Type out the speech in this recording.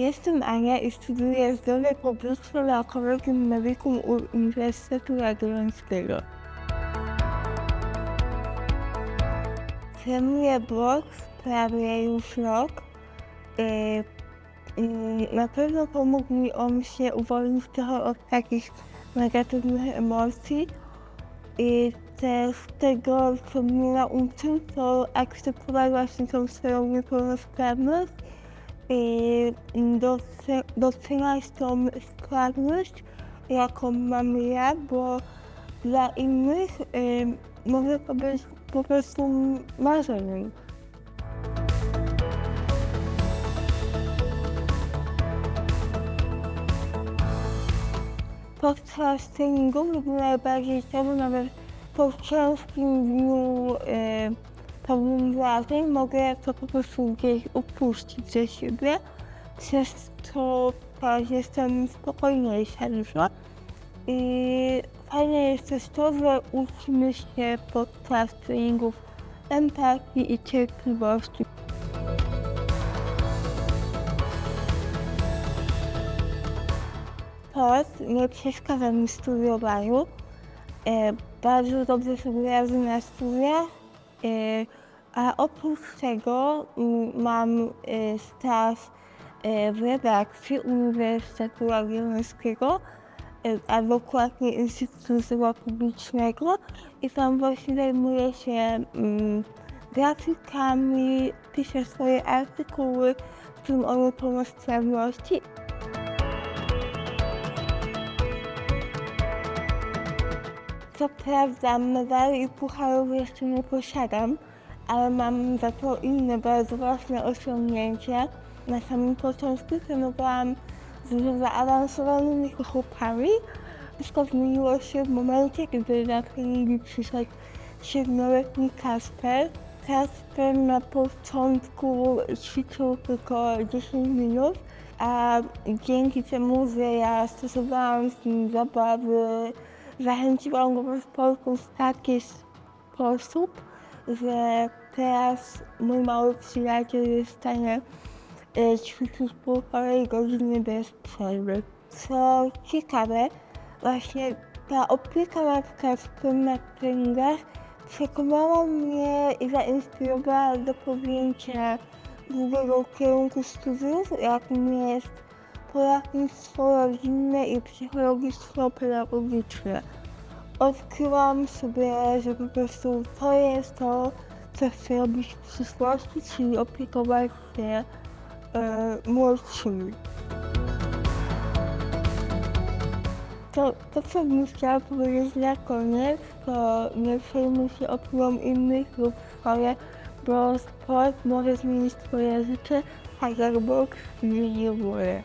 Jestem Ania i studiuję zdrowie publiczne na Kolegium Medicum Uniwersytetu Jagiellońskiego. Trenuję boks prawie już rok. Yy, yy, Na pewno pomógł mi on się uwolnić trochę od takich negatywnych emocji. I też tego, co mnie nauczył, to akceptować właśnie tą swoją niepełnosprawność doceniać tą sprawność, jaką mam ja, bo dla innych y, może to być po prostu marzeniem. Podczas treningu lubię najbardziej to, nawet po ciężkim dniu pełnym wrażeń mogę to po prostu gdzieś upuścić ze siebie, przez też jestem spokojniejsza dużo. I fajne jest też to, że uczymy się podczas treningów empatii i cierpliwości. Sport nie przeszkadza w studiowaniu. E, bardzo dobrze sobie radzę na studiach, a oprócz tego mm, mam e, staż e, w redakcji Uniwersytetu Jagiellońskiego, e, a dokładnie Instytutu Zdrowia Publicznego. I tam właśnie zajmuję się mm, grafikami, piszę swoje artykuły, w tym o niepełnosprawności Co prawda medali i pucharów jeszcze nie posiadam, ale mam za to inne bardzo ważne osiągnięcia. Na samym początku trenowałam z zaawansowanymi chłopami. Wszystko zmieniło się w momencie, gdy na treningi przyszedł siedmioletni Kasper. Kasper na początku ćwiczył tylko 10 minut, a dzięki temu, że ja stosowałam z nim zabawy, zachęciłam do sportu w taki sposób, że teraz mój mały przyjaciel jest w stanie e, ćwiczyć półtorej godziny bez przerwy. Co ciekawe, właśnie ta opieka nad Kasprem na treningach przekonała mnie i zainspirowała do podjęcia drugiego kierunku studiów, jakim jest poradnictwo rodzinne i psychologiczno-pedagogiczne. Odkryłam sobie, że po prostu to jest to, co chcę robić w przyszłości, czyli opiekować się e, młodszymi. To, to, co bym chciała powiedzieć na koniec, to nie przejmuj się opinią innych lub swoje, bo sport może zmienić twoje życie, tak jak Bóg zmienił moje.